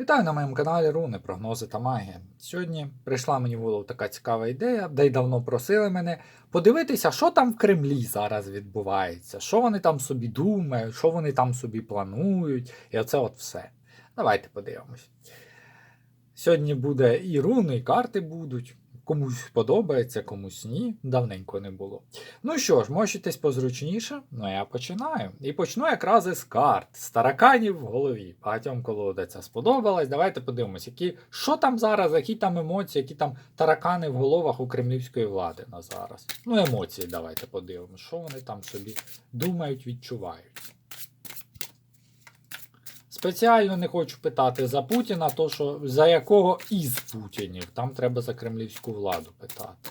Вітаю на моєму каналі Руни, прогнози та магія. Сьогодні прийшла мені в голову така цікава ідея, де й давно просили мене подивитися, що там в Кремлі зараз відбувається, що вони там собі думають, що вони там собі планують, і оце от все. Давайте подивимось. Сьогодні буде і руни, і карти будуть. Комусь подобається, комусь ні. Давненько не було. Ну що ж, мочитесь позручніше. Ну я починаю. І почну якраз із карт, з тараканів в голові. Багатьом колода ця сподобалась. Давайте подивимось, які, що там зараз, які там емоції, які там таракани в головах у кремлівської влади на зараз. Ну, емоції давайте подивимось, що вони там собі думають, відчувають. Спеціально не хочу питати за Путіна, то що за якого із Путінів. Там треба за кремлівську владу питати.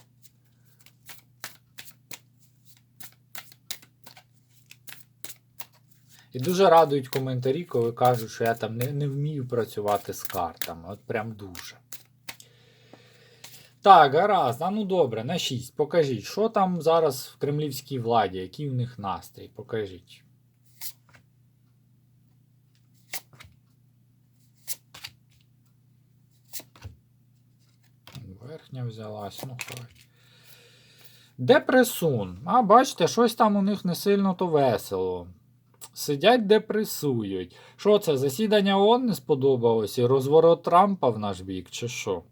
І дуже радують коментарі, коли кажуть, що я там не, не вмію працювати з картами. От прям дуже. Так, гаразд, а ну добре, на 6. Покажіть, що там зараз в кремлівській владі, який у них настрій? Покажіть. Верхня взялась, ну хай. Депресун. А, бачите, щось там у них не сильно то весело. Сидять, депресують. Що це? Засідання ООН не сподобалось і розворот Трампа в наш бік, чи що?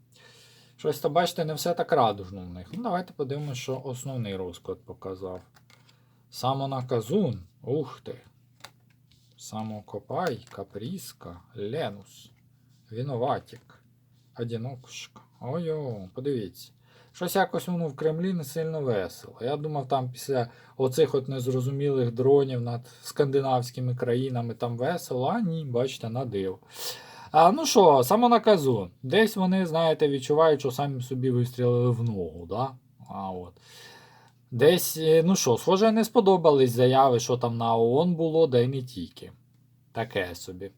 Щось то, бачите, не все так радужно в них. Ну, давайте подивимося, що основний розклад показав. Самонаказун. Ух ти. Самокопай, Капріска, Ленус, Вінуватік, Одінокушка. Ой-о, подивіться. Щось якось воно в Кремлі не сильно весело. Я думав, там після оцих от незрозумілих дронів над скандинавськими країнами там весело, а ні, бачите, надив. А, ну що, самонаказу. Десь вони, знаєте, відчувають, що самі собі вистрілили в ногу. Да? А, от. Десь, е, ну що, схоже, не сподобались заяви, що там на ООН було, да й не тільки. Таке собі.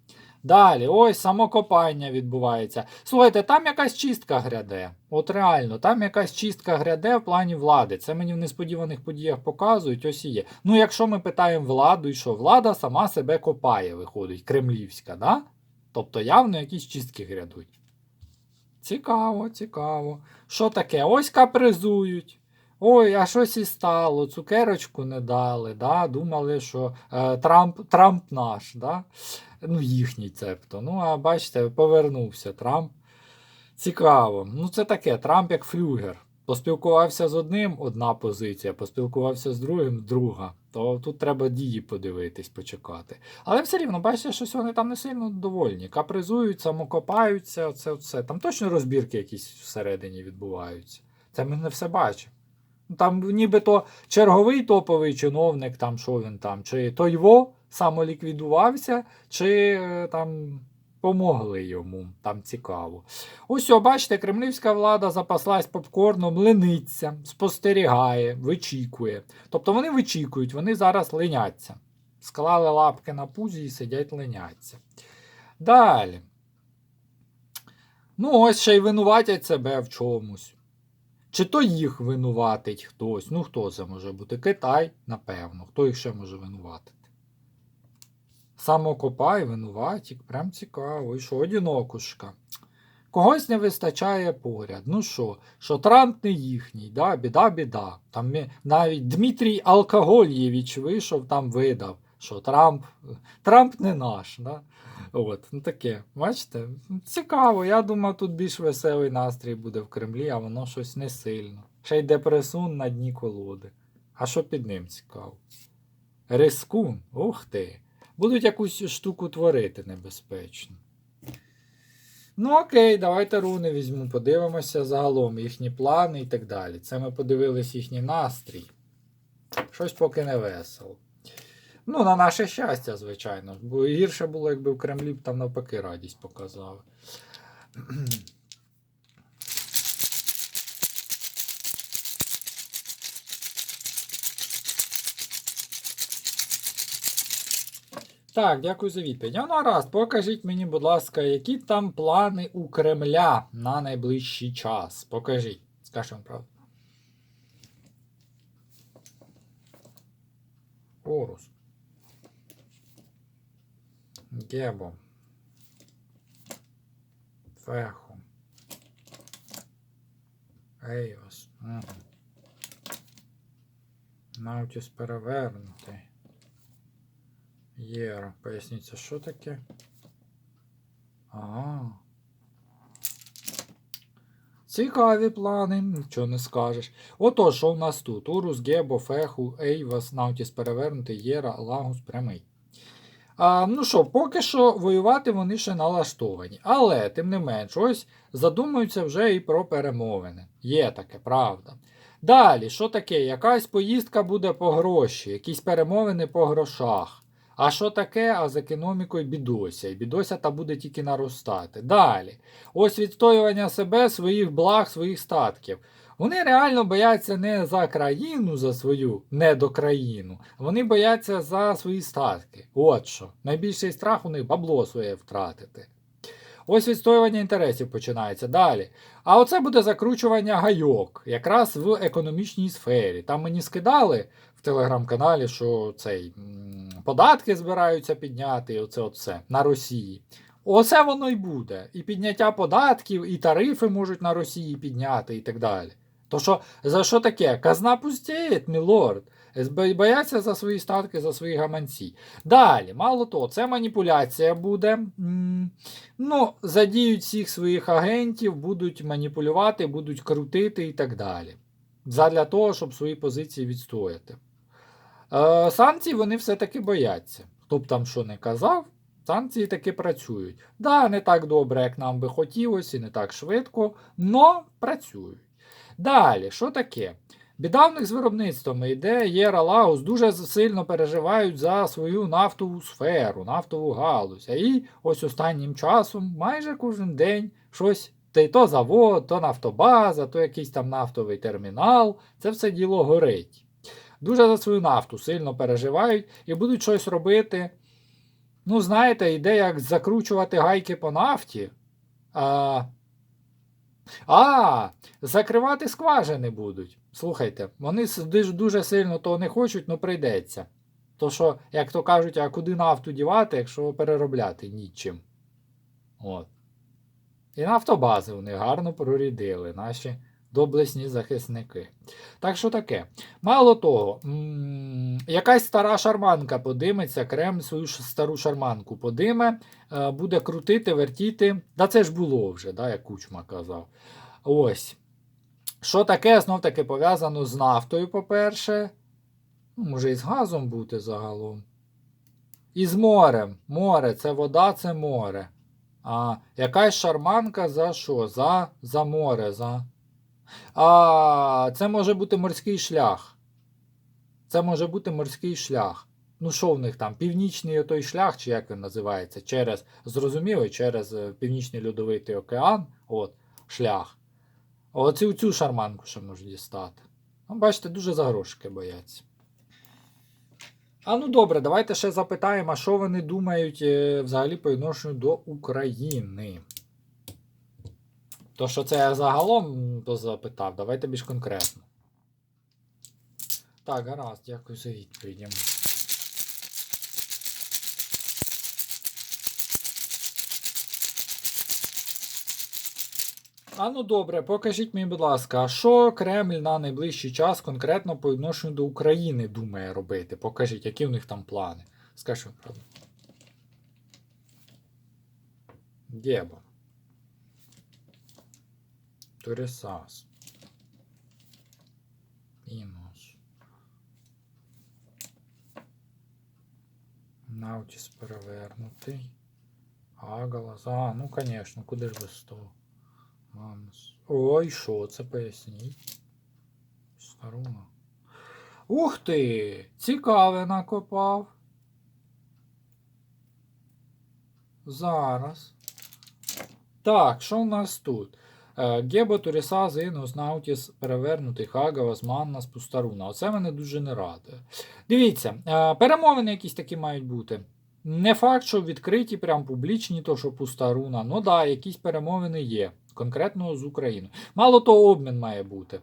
Далі, ось самокопання відбувається. Слухайте, там якась чистка гряде. От реально, там якась чистка гряде в плані влади. Це мені в несподіваних подіях показують, ось і є. Ну, якщо ми питаємо владу, і що влада сама себе копає, виходить, кремлівська, да? Тобто явно якісь чистки грядуть. Цікаво, цікаво. Що таке? Ось капризують. Ой, а щось і стало, цукерочку не дали, да? думали, що е, Трамп, Трамп наш. Да? Ну, їхній цебто. Ну, а бачите, повернувся Трамп. Цікаво. Ну, це таке, Трамп як флюгер. Поспілкувався з одним одна позиція, поспілкувався з другим друга. То тут треба дії подивитись, почекати. Але все рівно, бачите, щось вони там не сильно довольні. Капризують, самокопаються, це все. Там точно розбірки якісь всередині відбуваються. Це ми не все бачимо. Там нібито черговий топовий чиновник, там що він там, чи той самоліквідувався, чи е, там помогли йому. Там цікаво. Ось, бачите, кремлівська влада запаслась попкорном, лениться, спостерігає, вичікує. Тобто вони вичікують, вони зараз леняться. Склали лапки на пузі і сидять леняться. Далі. Ну, ось ще й винуватять себе в чомусь. Чи то їх винуватить хтось? Ну, хто це може бути? Китай, напевно. Хто їх ще може винуватити? Самокопай, винуватік, прям цікаво. І що, одінокушка. Когось не вистачає поряд. Ну що, що Трамп не їхній, да? біда, біда. Там навіть Дмитрій Алкогольєвич вийшов, там видав, що Трамп, Трамп не наш. Да? От, ну таке, бачите? Цікаво, я думав, тут більш веселий настрій буде в Кремлі, а воно щось не сильно. Ще й депресун на дні колоди. А що під ним цікаво? Рискун, ух ти. Будуть якусь штуку творити небезпечно. Ну окей, давайте руни візьму, подивимося загалом їхні плани і так далі. Це ми подивились їхній настрій. Щось поки не весело. Ну, на наше щастя, звичайно. Бо гірше було, якби в Кремлі б там навпаки радість показали. Так, дякую за відповідь. А ну раз, покажіть мені, будь ласка, які там плани у Кремля на найближчий час. Покажіть. Скажемо правду. Орус. Гебо. Феху. Ейвас. Угу. Наутіс перевернутий. Єра. Поясніть, це що таке? Ага. Цікаві плани, нічого не скажеш. Отож, що в нас тут? Урус, Гебо, Феху, Ейвас, Наутіс перевернутий, Єра, Лагус прямий. А, ну що, поки що воювати вони ще налаштовані. Але, тим не менш, ось задумуються вже і про перемовини. Є таке, правда. Далі, що таке? Якась поїздка буде по гроші, якісь перемовини по грошах. А що таке? А з економікою бідося. І бідося та буде тільки наростати. Далі. Ось відстоювання себе, своїх благ, своїх статків. Вони реально бояться не за країну, за свою недокраїну, вони бояться за свої статки. От що. Найбільший страх у них бабло своє втратити. Ось відстоювання інтересів починається далі. А оце буде закручування гайок, якраз в економічній сфері. Там мені скидали телеграм-каналі, що цей податки збираються підняти, і оце оце на Росії. Оце воно й буде. І підняття податків, і тарифи можуть на Росії підняти, і так далі. То що, за що таке? Казна пустіє, мілорд. Бо- Бояться за свої статки, за свої гаманці. Далі, мало того, це маніпуляція буде. Ну, задіють всіх своїх агентів, будуть маніпулювати, будуть крутити і так далі. Задля того, щоб свої позиції відстояти. Е, санкцій вони все-таки бояться. Хто б там що не казав, санкції таки працюють. Да, не так добре, як нам би хотілося, і не так швидко, но працюють. Далі, що таке? Біда в них з виробництвами йде, Єра Лаус дуже сильно переживають за свою нафтову сферу, нафтову галузь. А і ось останнім часом майже кожен день щось. Та то завод, то нафтобаза, то якийсь там нафтовий термінал. Це все діло горить. Дуже за свою нафту сильно переживають і будуть щось робити. Ну, знаєте, йде як закручувати гайки по нафті. А, а закривати скважини будуть. Слухайте, вони дуже, сильно того не хочуть, але прийдеться. То що, як то кажуть, а куди нафту дівати, якщо переробляти нічим. От. І нафтобази вони гарно прорідили, наші доблесні захисники. Так що таке? Мало того, якась стара шарманка подиметься, Кремль свою стару шарманку подиме, е, буде крутити, вертіти. Да це ж було вже, да, як Кучма казав. Ось. Що таке, знов таки пов'язано з нафтою, по-перше. Ну, може, і з газом бути загалом. І з морем. Море це вода, це море. А якась шарманка за що? За, за море. за... А це може бути морський шлях. Це може бути морський шлях. Ну, що в них там? Північний той шлях, чи як він називається? Через, зрозуміло, через е, Північний Льодовитий океан. От, шлях. Оцю цю шарманку ще можуть дістати. Ну, бачите, дуже за грошики бояться. А ну добре, давайте ще запитаємо, що вони думають е, взагалі по відношенню до України. То, що це я загалом то запитав, давайте більш конкретно. Так, гаразд, дякую за відповідь. А ну добре, покажіть мені, будь ласка, а що Кремль на найближчий час конкретно по відношенню до України думає робити? Покажіть, які в них там плани. Правда. Геба. Турісас. Інос. Наутіс перевернутий. Агалас. А, ну конечно, куди ж без того? Мамус. Ой, що це поясніть? Старуна. Ух ти! Цікаве накопав. Зараз. Так, що у нас тут? Е, Гебо, Туріса, Зинус, Наутіс, перевернутий, Хагавас, Маннас, Пустаруна. Оце мене дуже не радує. Дивіться, е, перемовини якісь такі мають бути. Не факт, що відкриті, прям публічні, то що Пустаруна. Ну да, якісь перемовини є. Конкретно з Україною. Мало того, обмін має бути.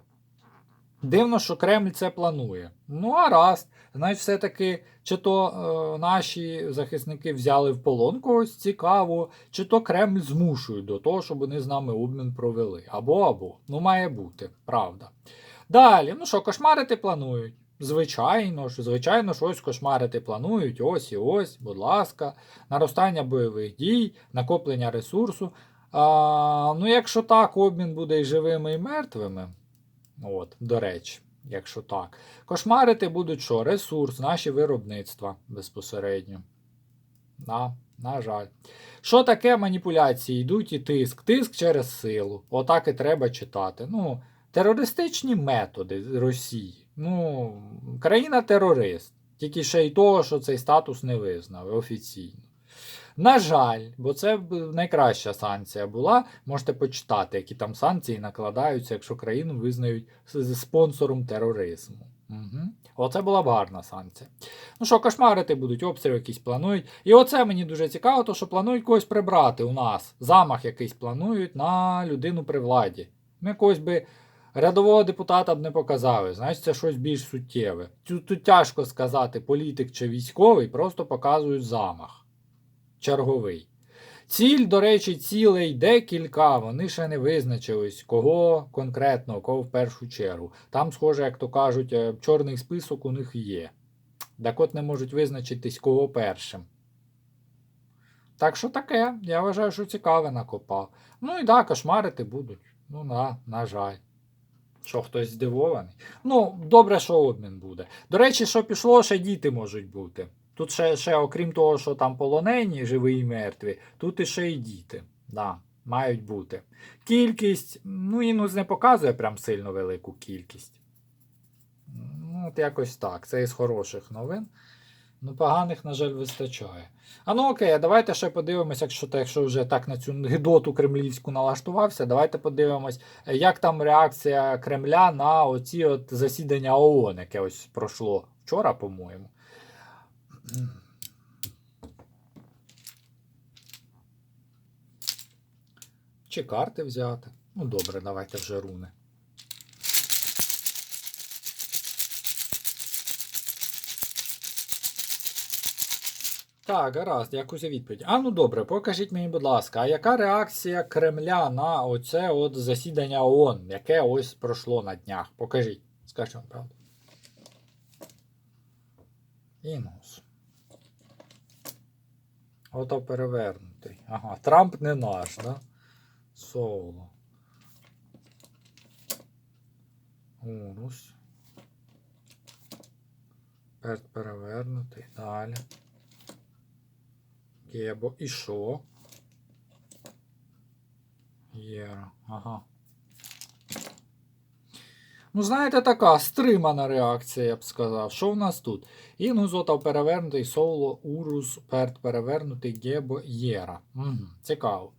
Дивно, що Кремль це планує. Ну, а раз. Значить, все-таки, чи то е, наші захисники взяли в полон когось цікаво, чи то Кремль змушує до того, щоб вони з нами обмін провели. Або або. Ну, має бути, правда. Далі, ну що, кошмарити планують. Звичайно ж, звичайно, щось кошмарити планують. Ось і ось, будь ласка, наростання бойових дій, накоплення ресурсу. А, ну, якщо так, обмін буде і живими, і мертвими. От, до речі, якщо так. Кошмарити будуть що? Ресурс, наші виробництва безпосередньо. На, на жаль. Що таке маніпуляції? Йдуть і тиск. Тиск через силу. Отак і треба читати. Ну, терористичні методи Росії. Ну, країна-терорист. Тільки ще й того, що цей статус не визнав офіційно. На жаль, бо це найкраща санкція була. Можете почитати, які там санкції накладаються, якщо країну визнають спонсором тероризму. Угу. Оце була б гарна санкція. Ну що, кошмарити будуть, обстріли якісь планують. І оце мені дуже цікаво, то що планують когось прибрати у нас. Замах якийсь планують на людину при владі. Ми когось би рядового депутата б не показали. Значить, це щось більш суттєве. Тут тяжко сказати, політик чи військовий, просто показують замах черговий. Ціль, до речі, цілей декілька, вони ще не визначились, кого конкретно, кого в першу чергу. Там, схоже, як то кажуть, е, чорний список у них є. Так от не можуть визначитись, кого першим. Так що таке, я вважаю, що цікаве накопав. Ну і да, кошмарити будуть. Ну, на, на жаль. Що хтось здивований. Ну, добре, що обмін буде. До речі, що пішло, ще діти можуть бути. Тут ще, ще окрім того, що там полонені, живі і мертві, тут іще й діти. Да, мають бути. Кількість, ну, Інус не показує прям сильно велику кількість. Ну, от якось так. Це із хороших новин. Ну, поганих, на жаль, вистачає. А ну окей, а давайте ще подивимося, якщо, якщо вже так на цю гидоту кремлівську налаштувався, давайте подивимось, як там реакція Кремля на оці от засідання ООН, яке ось пройшло вчора, по-моєму. Чи карти взяти? Ну добре, давайте вже руни. Так, гаразд, якусь відповідь. А ну добре, покажіть мені, будь ласка, а яка реакція Кремля на оце от засідання ООН, яке ось пройшло на днях? Покажіть. Скажіть вам правду. Інус. Ото перевернутий. Ага, Трамп не наш, да? Соло. Урус. Перт перевернутий. Далі. Гебо. І що? Єра. Ага. Ну, знаєте, така стримана реакція, я б сказав. Що в нас тут? Інгузотав перевернутий, соло, урус, перт перевернутий, гебо, єра. Угу, цікаво.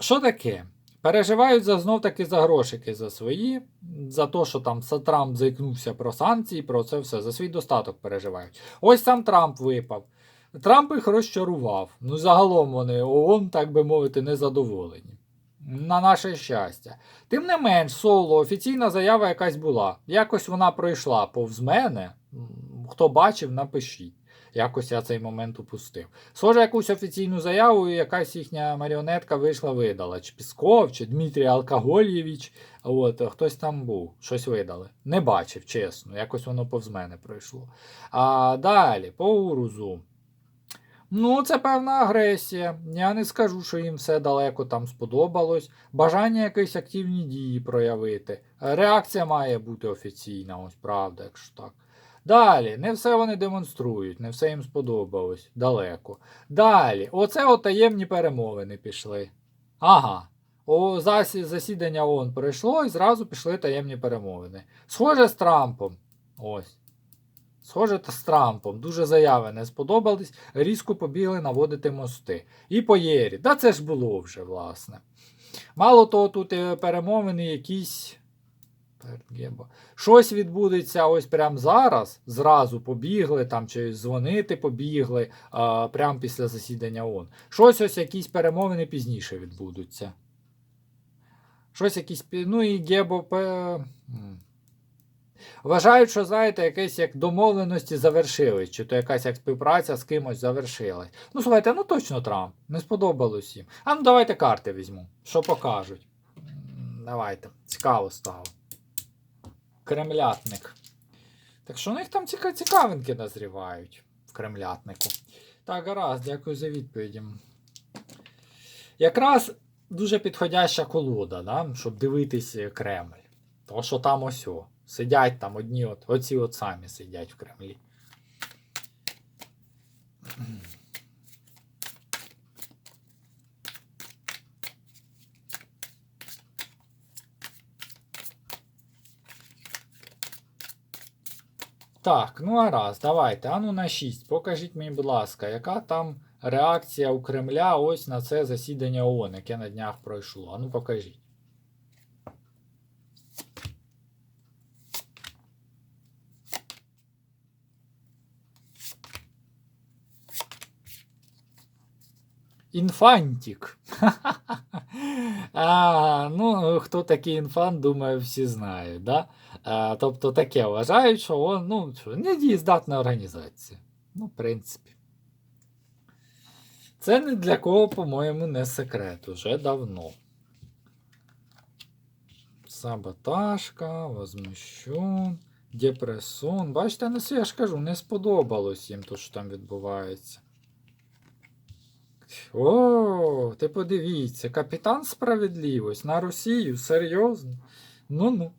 Що таке? Переживають за знов таки за грошики за свої, за те, що там Трамп заікнувся про санкції, про це все, за свій достаток переживають. Ось сам Трамп випав. Трамп їх розчарував. Ну, загалом вони ООН, так би мовити, незадоволені. На наше щастя. Тим не менш, соло, офіційна заява якась була. Якось вона пройшла повз мене. Хто бачив, напишіть. Якось я цей момент упустив. Схоже, якусь офіційну заяву, якась їхня маріонетка вийшла, видала. Чи Пісков, чи Дмитрій Алкогольєвич. От, хтось там був, щось видали. Не бачив, чесно. Якось воно повз мене пройшло. А далі, по урузу. Ну, це певна агресія. Я не скажу, що їм все далеко там сподобалось. Бажання якісь активні дії проявити. Реакція має бути офіційна, ось правда, якщо так. Далі, не все вони демонструють, не все їм сподобалось далеко. Далі, оце от таємні перемовини пішли. Ага. О, засідання ООН пройшло і зразу пішли таємні перемовини. Схоже з Трампом. Ось. Схоже з Трампом. Дуже заяви не сподобались, різко побігли наводити мости. І по Єрі. Да це ж було вже, власне. Мало того, тут е, перемовини якісь. Щось відбудеться ось прямо зараз. Зразу побігли там, чи дзвонити побігли а, прямо після засідання ООН. Щось ось якісь перемовини пізніше відбудуться. Щось якісь. Ну і Гебо. Вважають, що, знаєте, якесь як домовленості завершились, чи то якась як співпраця з кимось завершилась. Ну, слухайте, ну точно Трамп. Не сподобалось їм. А ну давайте карти візьму. Що покажуть? Давайте. Цікаво стало. Кремлятник. Так що у них там ціка- цікавинки назрівають в кремлятнику. Так, гаразд, дякую за відповіді. Якраз дуже підходяща колода, да? щоб дивитись е, Кремль. То, що там ось о, сидять там одні, от, оці от самі сидять в Кремлі. Так, ну а раз, давайте. Ану на 6. Покажіть мені, будь ласка, яка там реакція у Кремля ось на це засідання ООН, яке на днях пройшло. Ану покажіть. Інфантік. а, ну, хто такий інфант, думаю, всі знають. Да? А, тобто таке вважають, що он, ну, недієздатна організація. Ну, в принципі. Це не для кого, по-моєму, не секрет уже давно. Саботажка, возмущен, депресон. Бачите, не я ж кажу, не сподобалось їм то, що там відбувається. О, ти подивіться, капітан справедливість на Росію, серйозно. Ну-ну.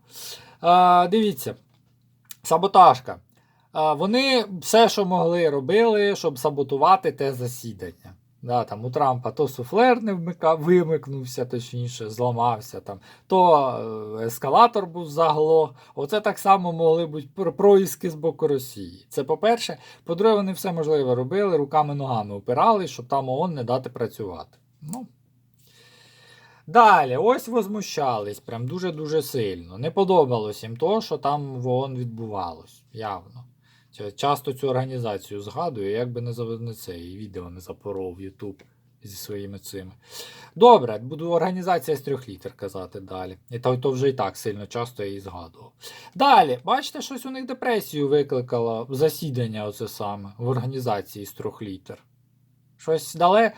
А, дивіться, саботажка. А, вони все, що могли, робили, щоб саботувати те засідання. Да, там, у Трампа то суфлер не вмика, вимикнувся, точніше, зламався, там, то е, ескалатор був заглох. Оце так само могли бути про- проїски з боку Росії. Це по-перше. По-друге, вони все можливе робили, руками-ногами опирали, щоб там ООН не дати працювати. Ну. Далі, ось возмущались прям дуже-дуже сильно. Не подобалось їм то, що там в ООН відбувалось, явно. Ча- Часто цю організацію згадую, як би не, за- це, і відео не запоров YouTube зі своїми цими. Добре, буду організація з трьох літер казати далі. І то, то вже і так сильно часто я її згадував. Далі, бачите, щось у них депресію викликало засідання оце саме в організації з трьох літер. Щось дали,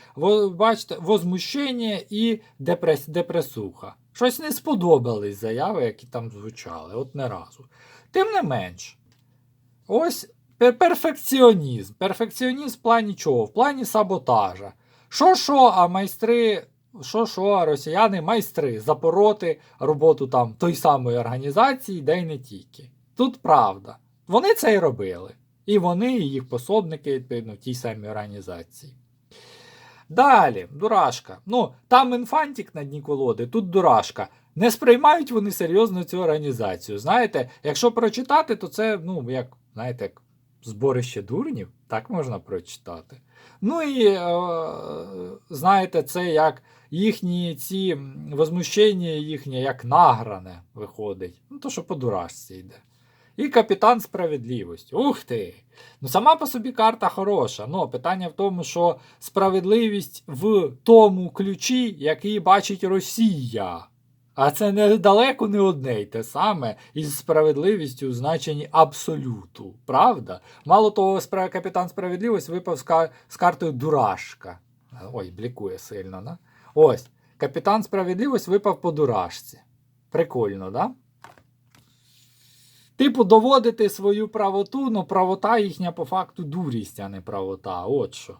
бачите, возмущення і депрес, депресуха. Щось не сподобались заяви, які там звучали, от не разу. Тим не менш, ось перфекціонізм. Перфекціонізм в плані чого? В плані саботажа. Що що, а майстри, що що, а росіяни майстри запороти роботу там той самої організації, де й не тільки. Тут правда. Вони це і робили. І вони, і їх пособники, відповідно, в тій самій організації. Далі, дурашка. Ну, там інфантік на дні колоди, тут дурашка. Не сприймають вони серйозно цю організацію. Знаєте, якщо прочитати, то це, ну, як, знаєте, як зборище дурнів, так можна прочитати. Ну і е, знаєте, це як їхні ці возмущення їхнє як награне виходить. Ну, то що по дурашці йде. І капітан справедливості. Ух ти! Ну, сама по собі карта хороша. Ну, питання в тому, що справедливість в тому ключі, який бачить Росія. А це недалеко не одне й те саме із справедливістю у значенні абсолюту. Правда? Мало того, капітан справедливість випав з, з картою дурашка. Ой, блікує сильно, да? Ось. Капітан справедливість випав по дурашці. Прикольно, да? Типу, доводити свою правоту, ну правота їхня по факту дурість, а не правота. От що.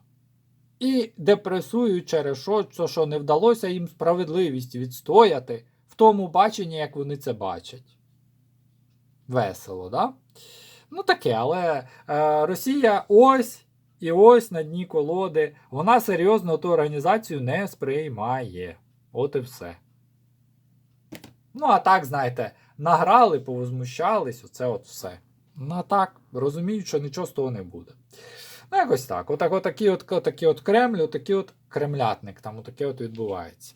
І депресують через що, що, не вдалося їм справедливість відстояти тому баченні, як вони це бачать. Весело, да? Ну таке, але е, Росія ось і ось на дні колоди. Вона серйозно ту організацію не сприймає. От і все. Ну, а так, знаєте, награли, повозмущались, оце от все. Ну, а так, розуміють, що нічого з того не буде. Ну, якось так. Отак, отакий от, отакий от Кремль, отакий от кремлятник, там отаке от відбувається.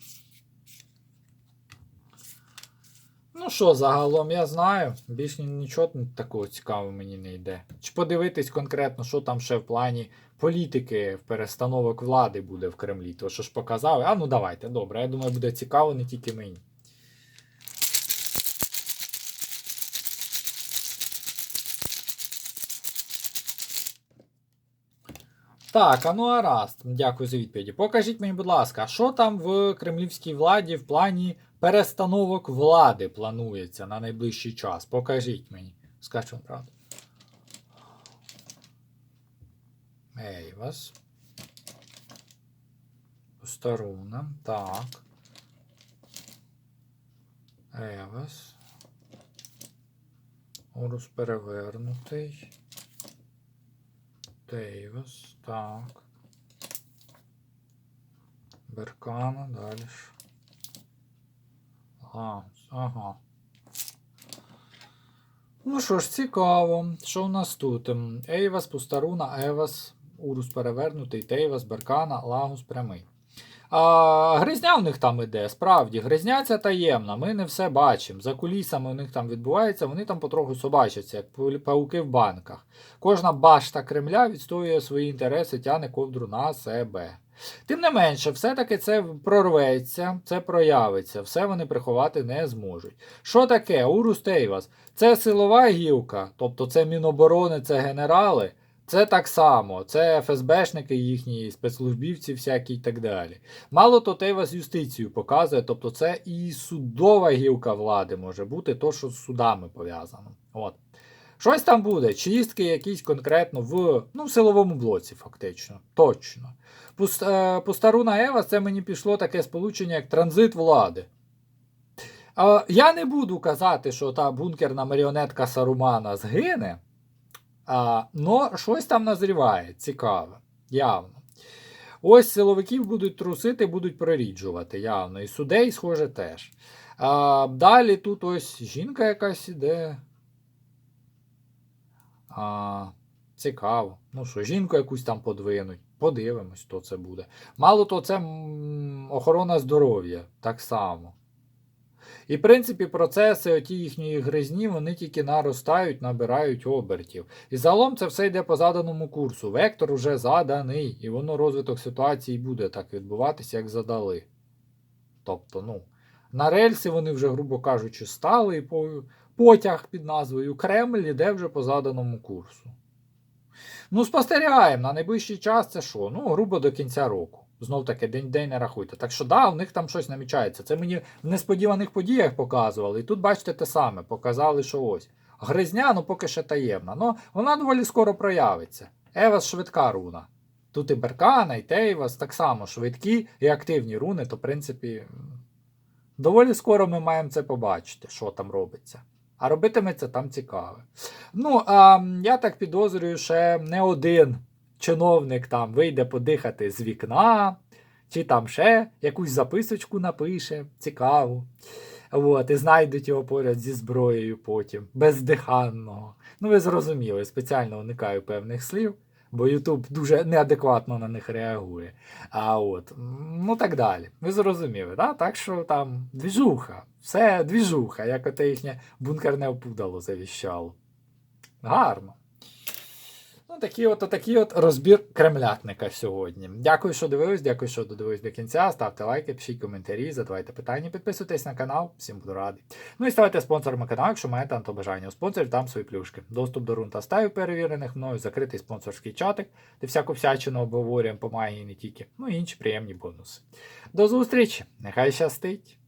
Ну що, загалом я знаю. Більш нічого такого цікавого мені не йде. Чи подивитись конкретно, що там ще в плані політики, в перестановок влади буде в Кремлі? То що ж показали? А ну давайте, добре. Я думаю, буде цікаво не тільки мені. Так, а ну Араст, дякую за відповіді. Покажіть мені, будь ласка, що там в кремлівській владі в плані перестановок влади планується на найближчий час? Покажіть мені. Скажу вам правду. Ей, вас. Старуна. Так. Евас. Орус перевернутий. Тейвас. Так. Беркана, далі. Ага. Ну що ж, цікаво. Що у нас тут? Ем, Ейвас, Пустаруна, Евас, Урус перевернутий, Тейвас, Беркана, Лагус прямий. А, гризня у них там іде, справді, гризня ця таємна, ми не все бачимо. За кулісами у них там відбувається, вони там потроху собачаться, як пау- пауки в банках. Кожна башта Кремля відстоює свої інтереси, тяне ковдру на себе. Тим не менше, все-таки це прорветься, це проявиться, все вони приховати не зможуть. Що таке? Урус Тейвас? Це силова гілка, тобто це Міноборони, це генерали. Це так само, це ФСБшники їхні, спецслужбівці всякі і так далі. Мало то Тейвас юстицію показує, тобто це і судова гілка влади може бути, то, що з судами пов'язано. От. Щось там буде, чистки якісь конкретно в, ну, силовому блоці, фактично. Точно. Пуст, е, Пустаруна Ева це мені пішло таке сполучення, як транзит влади. Е, я не буду казати, що та бункерна маріонетка Сарумана згине. А, но щось там назріває, цікаве, явно. Ось силовиків будуть трусити, будуть проріджувати, явно. І судей, схоже, теж. А, далі тут ось жінка якась іде. А, цікаво. Ну що, жінку якусь там подвинуть. Подивимось, хто це буде. Мало то це охорона здоров'я, так само. І, в принципі, процеси оті їхньої гризні, вони тільки наростають, набирають обертів. І загалом це все йде по заданому курсу. Вектор уже заданий, і воно розвиток ситуації буде так відбуватися, як задали. Тобто, ну, на рельси вони вже, грубо кажучи, стали, і по- потяг під назвою Кремль іде вже по заданому курсу. Ну, спостерігаємо, на найближчий час це що? Ну, грубо до кінця року. Знов таки, день-день не рахуйте. Так що, да, у них там щось намічається. Це мені в несподіваних подіях показували. І тут, бачите, те саме, показали, що ось. Гризня, ну поки ще таємна. Ну, вона доволі скоро проявиться. Евас швидка руна. Тут і Беркана, і Тейвас так само швидкі і активні руни, то, в принципі, доволі скоро ми маємо це побачити, що там робиться. А робитиметься там цікаве. Ну, а я так підозрюю, ще не один чиновник там вийде подихати з вікна, чи там ще якусь записочку напише, цікаву. От, і знайдуть його поряд зі зброєю потім, бездиханного. Ну, ви зрозуміли, спеціально уникаю певних слів, бо Ютуб дуже неадекватно на них реагує. А от, ну так далі. Ви зрозуміли, да? так що там двіжуха, все двіжуха, як оте їхнє бункерне опудало завіщало. Гарно. Ну, такий от, такий от розбір кремлятника сьогодні. Дякую, що дивились, дякую, що додивились до кінця. Ставте лайки, пишіть коментарі, задавайте питання, підписуйтесь на канал, всім буду радий. Ну і ставайте спонсорами каналу, якщо маєте то бажання. У спонсорів там свої плюшки. Доступ до рун та стаю перевірених мною, закритий спонсорський чатик, де всяку всячину обговорюємо по магії не тільки, ну і інші приємні бонуси. До зустрічі! Нехай щастить!